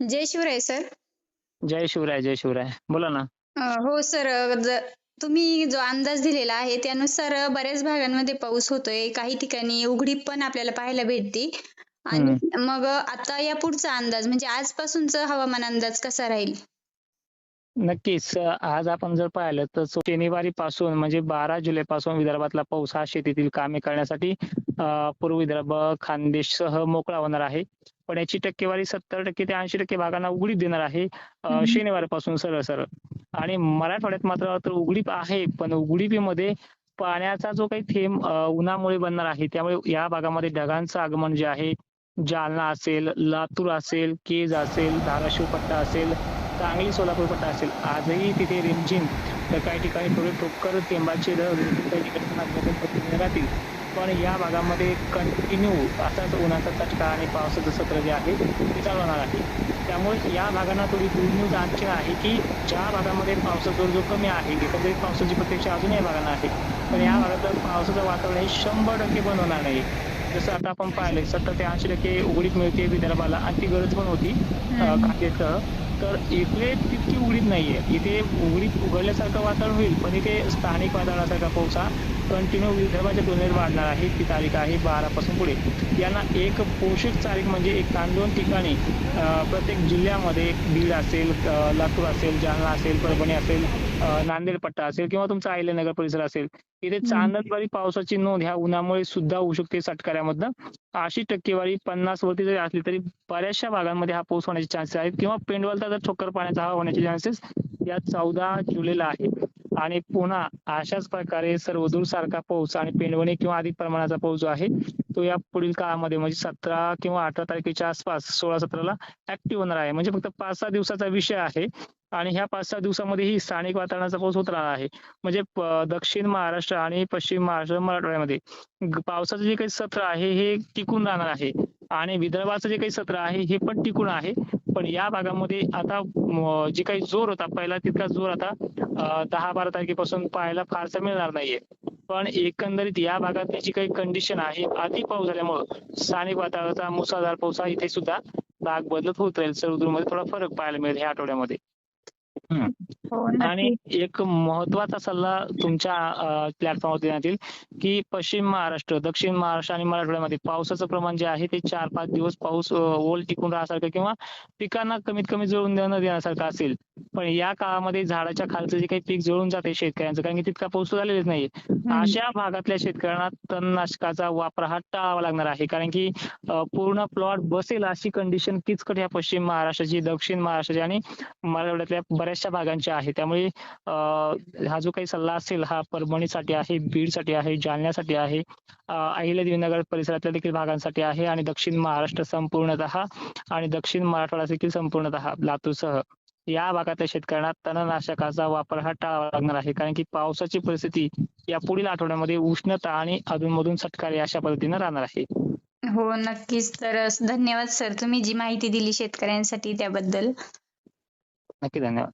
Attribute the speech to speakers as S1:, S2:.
S1: जय Shivray sir.
S2: जय शिवराय जय शिवराय. बोला ना.
S1: हो सर तुम्ही जो अंदाज दिलेला आहे त्यानुसार बऱ्याच भागांमध्ये पाऊस होतोय. काही ठिकाणी उघडीप पण आपल्याला पाहायला भेटते. आणि मग आता या पुढचा अंदाज म्हणजे आजपासूनचा हवामान अंदाज कसा राहील?
S2: नक्कीच. आज आपण जर पाहिलं तर शनिवारी पासून म्हणजे बारा जुलै पासून विदर्भातला पाऊस हा शेतीतील कामे करण्यासाठी अं, पूर्व विदर्भ खानदेशसह मोकळा होणार आहे. पण याची टक्केवारी सत्तर टक्के ते ऐंशी टक्के भागांना उघडीप देणार आहे. शनिवारपासून सरळ सरळ. आणि मराठवाड्यात मात्र तर उघडीप आहे पण उघडीपीमध्ये पाण्याचा जो काही थेंब उन्हामुळे बनणार आहे त्यामुळे या भागामध्ये ढगांचं आगमन जे आहे जालना असेल लातूर असेल केज असेल धाराशिव पट्टा असेल सांगली सोलापूर पट्टा असेल आजही तिथे रिमझिम तर काही ठिकाणी थोडे ठोकर थेंबाचे दर काही ठिकाणी राहतील पण या भागामध्ये कंटिन्यू असाच उन्हाचा चटका आणि पावसाचं सत्र जे आहे ते चालवणार आहे. त्यामुळे या भागांना थोडी गुड न्यूज आणखी आहे की ज्या भागामध्ये पावसाचा जोर जो कमी आहे एकंदरीत पावसाची प्रत्यक्ष अजून या भागांना आहे पण या भागात पावसाचं वातावरण हे शंभर टक्के बंद होणार नाही. जसं आता आपण पाहिलंय सत्तर ते ऐंशी टक्के उघडीप मिळते विदर्भाला आणि ती गरज पण होती खाद्याचं. तर इकडे तितकी उघडीप नाहीये. इथे उघडीप उघडल्यासारखं वातावरण होईल पण इथे स्थानिक वातावरणासारखा हा कंटिन्यू विदर्भाच्या तुलनेत वाढणार आहे. ती तारीख आहे बारा पासून पुढे. यांना एक पोषक तारीख म्हणजे एक दोन ठिकाणी प्रत्येक जिल्ह्यामध्ये बीड असेल लातूर असेल जालना असेल परभणी असेल नांदेड पट्टा असेल किंवा तुमचा अहिल्यानगर परिसर असेल इथे चांदणबारी पावसाची नोंद ह्या उन्हामुळे सुद्धा होऊ शकते सातकऱ्यामधनं अशी टक्केवारी पन्नास वरती जरी असली तरी बऱ्याचशा भागांमध्ये हा पाऊस होण्याचे चान्सेस आहेत किंवा पेंडवलचा जर ठोकर पाण्याचा हा होण्याचे चान्सेस या चौदा जुलैला आहे आणि पुन्हा अशाच प्रकारे सर्वदूर सारखा पाऊस आणि पेंडवणे किंवा अधिक प्रमाणाचा पाऊस जो आहे तो या पुढील काळामध्ये म्हणजे सतरा किंवा अठरा तारखेच्या आसपास सोळा सतराला ऍक्टिव्ह होणार आहे. म्हणजे फक्त पाच सहा दिवसाचा विषय आहे आणि ह्या पाच सहा दिवसामध्येही स्थानिक वातावरणाचा पाऊस होत राहणार आहे. म्हणजे दक्षिण महाराष्ट्र आणि पश्चिम महाराष्ट्र मराठवाड्यामध्ये पावसाचं जे काही सत्र आहे हे टिकून राहणार आहे. आणि विदर्भाचं जे काही सत्र आहे हे पण टिकून आहे. पण या भागामध्ये आता जे काही जोर होता पहिला तितका जोर आता दहा बारा तारखेपासून पाहायला फारसा मिळणार नाहीये. पण एकंदरीत या भागातली जी काही कंडिशन आहे. अति पाऊस झाल्यामुळं स्थानिक वातावरणाचा मुसळधार पाऊस हा इथे सुद्धा भाग बदलत होत राहील. सर्वदूरमध्ये थोडा फरक पाहायला मिळेल ह्या आठवड्यामध्ये.
S1: हो
S2: आणि एक महत्त्वाचा सल्ला तुमच्या प्लॅटफॉर्मवर देण्यात येईल की पश्चिम महाराष्ट्र दक्षिण महाराष्ट्र आणि मराठवाड्यामध्ये पावसाचं प्रमाण जे आहे ते चार पाच दिवस पाऊस ओल टिकून राहण्यासारखं किंवा पिकांना कमीत कमी जळून देणं देण्यासारखं असेल पण या काळामध्ये झाडाच्या खालचं जे काही पीक जळून जाते शेतकऱ्यांचं कारण की तितका पाऊस झालेलाच नाहीये. अशा भागातल्या शेतकऱ्यांना तणनाशकाचा वापर हा टाळावा लागणार आहे. कारण की पूर्ण प्लॉट बसेल अशी कंडिशन किचकट ह्या पश्चिम महाराष्ट्राची दक्षिण महाराष्ट्राची आणि मराठवाड्यातल्या बऱ्याचशा भागांची आहे. त्यामुळे अं, हा जो काही सल्ला असेल हा परभणीसाठी आहे बीडसाठी आहे जालन्यासाठी आहे अहिल्यादेवीनगर परिसरातल्या देखील भागांसाठी आहे आणि दक्षिण महाराष्ट्र संपूर्णतः आणि दक्षिण मराठवाडा देखील संपूर्णतः लातूरसह. या भागातल्या शेतकऱ्यांना तणनाशकाचा वापर हा टाळावा लागणार आहे. कारण की पावसाची परिस्थिती या पुढील आठवड्यामध्ये उष्णता आणि अधूनमधून सटकारे अशा पद्धतीने राहणार आहे.
S1: हो नक्कीच. तर धन्यवाद सर. तुम्ही जी माहिती दिली शेतकऱ्यांसाठी त्याबद्दल.
S2: नक्की धन्यवाद.